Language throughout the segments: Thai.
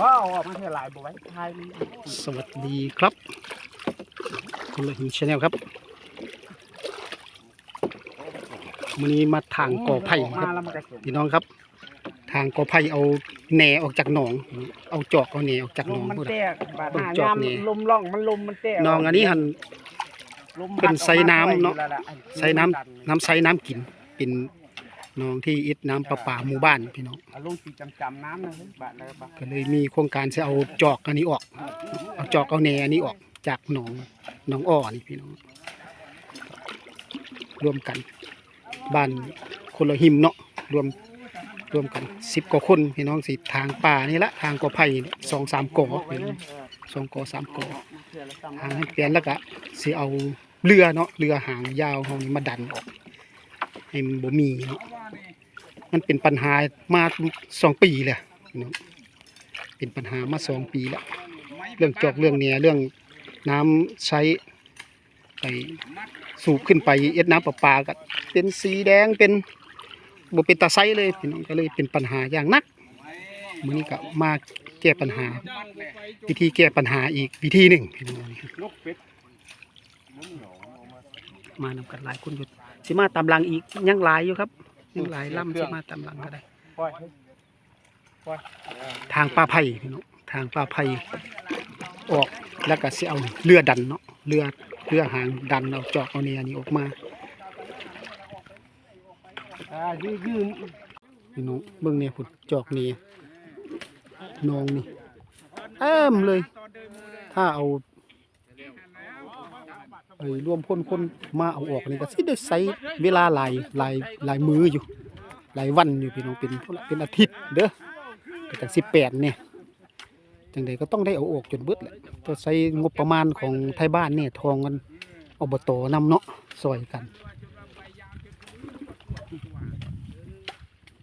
ว้าวออกมาเท่าไหร่บ่ไว้ทายมันสวัสดีครับคุณละหินชาแนลครับวันนี้มาทางกอไผ่คมารับแล้วมันจะสูงพี่น้องครับ ทางกอไผ่เอาแหน่ออกจากหนอง เอาจอกเอาแหน่ออกจากหลนอมงมันพูดแตอะกบาดหต้นน้าจอกยามนี่ลมร่องมันลมมันแตกหนองอันนี้หันลมเป็นไซน้ำเนาะพัดออกมใส่น้ำน้ำใสน้ำกินเป็นห นองที่อิดน้ำประปาหมู่บ้านพี่น้องเอาลงสีจำจำๆน้ำนะเฮ้ยบาดเลยบาดก็เลยมีโครงการจะเอาจอกอันนี้ออก เอาจอกเอาแหน่อันนี้ออกจากหนองหนองอ้อนี่พี่น้องรวมกันบ้านคนละหิมเนาะรวมรวมกันสิบกว่าคนพี่น้องสิทางป่านี่ละทางกอไผ่นี่สองสามกอพี่น้องสองกอสามกอทางให้เปลี่ยนแล้วก็สิเอาเรือเนาะเรือหางยาวของนี้มาดันออก ให้มันบ่มีเนาะ มันเป็นปัญหามาสองปีเลยเป็นปัญหามาสองปีแล้วเรื่องจอกเรื่องเนียเรื่องน้ำใช้ไปสูบขึ้นไปเอ็ดน้ำประปาก็เป็นสีแดงเป็นบเป็นตาไซเลยพี่น้องก็เลยเป็นปัญหาอย่างนักมือนี้ก็มาแก้ปัญหา วิธีแก้ปัญหาอีกวิธีหนึ่งพี่น้องมานำกันหลายคนอยู่สิมาตามลังอีกยังหลายอยู่ครับ ยังหลายล่ำสิมาตามหลังก็ได้ปล่อยให้ปล่อยทางป่าไผ่พี่น้องทางป่าไผ่ออกแล้วก็สิเอาเรือดันเนาะเรือเรือหางดันเอาจอกเอาเนี่ยนี่ออกมาอ่ายืมยืมพี่น้องเบิ่งเนี่ยพุ่นจอกนี่นองนี่เต็มเลย ถ้าเอา ไอ้รวมคนคนมาเอาออกนี่ก็สิได้ใช้เวลาหลายหลายหลายมืออยู่ หลายวันอยู่พี่น้องเป็นเป็นอาทิตย์เด้อตั้งสิบแปดเนี่ยจังใดก็ต้องได้เอาออกจนเบิดแหละต้องใช้งบประมาณของไทยบ้านเนี่ยทองกันอบตนำเนาะซอยกัน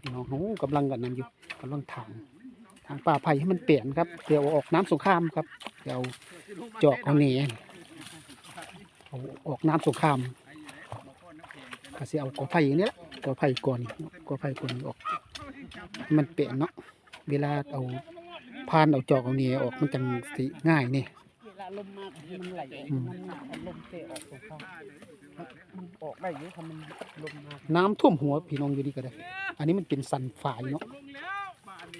พี่น้องโอ้กำลังกันนั่นอยู่กำลังถางทางป่าไผ่ให้มันเปลี่ยนครับเดี๋ยวเอาอกน้ำสงครามครับเดี๋ยวเอาจอกเอาเนีย เอาออกน้ำสงครามก็สิเอากอไผ่อย่างนี้แหละกอไผ่ก่อนกอไผ่ก่อนออก มันเปลี่ยนเนาะเวลาเอาพานเอาจอกเอาเนียออกมันจังสิง่ายนี่ลาลมมามันไหลมันลมเตะออกตรงข้างมันออกได้เยอะถ้ามันลมมาน้ำท่วมหัวพี่น้องอยู่นี่ก็ได้ อันนี้มันเป็นสันฝ่ายเนาะ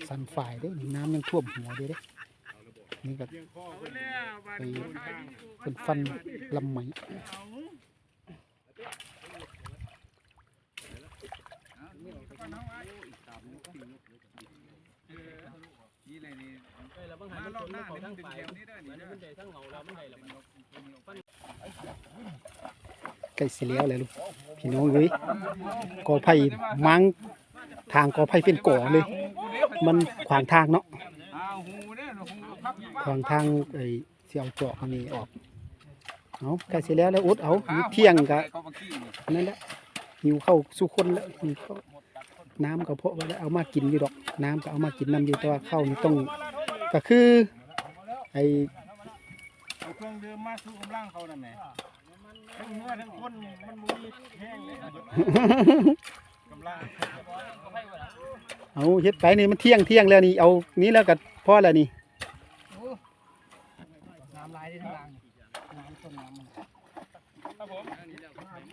สันฝ่ายเด้น้ำยังท่วมหัวด้วยเด้ นี่ก็ไปเป็นฟันลำไหมใกล้สิแล้วเลยลูกพี่น้องเอ้ยกอไผ่มังทางกอไผ่เป็นก่อเลย มันขวางทางเนาะ ขวางทางไอ้เสี่ยวเจาะอันนี้ออกเอาใกล้สิแล้วแล้วอุดเอาเที่ยงกะนั่นแหละหิวเข้าสู่คนแล้วหิวข้าวน้ำก็เพาะไว้แล้วเอามากินอยู่ดอก น้ำก็เอามากินน้ำอยู่แต่ว่าข้าวนี่ต้องก็คือไอ้เอาเครื่องดื่มมาสู้กำลังเขาน่ะแหม่ทั้งเนื้อทั้งคนมันมุ้ยแห้งเลยกำลังเอาเฮ็ดไปนี่มันเที่ยงเที่ยงแล้วนี่เอานี้แล้วก็พอแล้วนี่ ลายได้ทางล่างน้ำต้นน้ำครับผม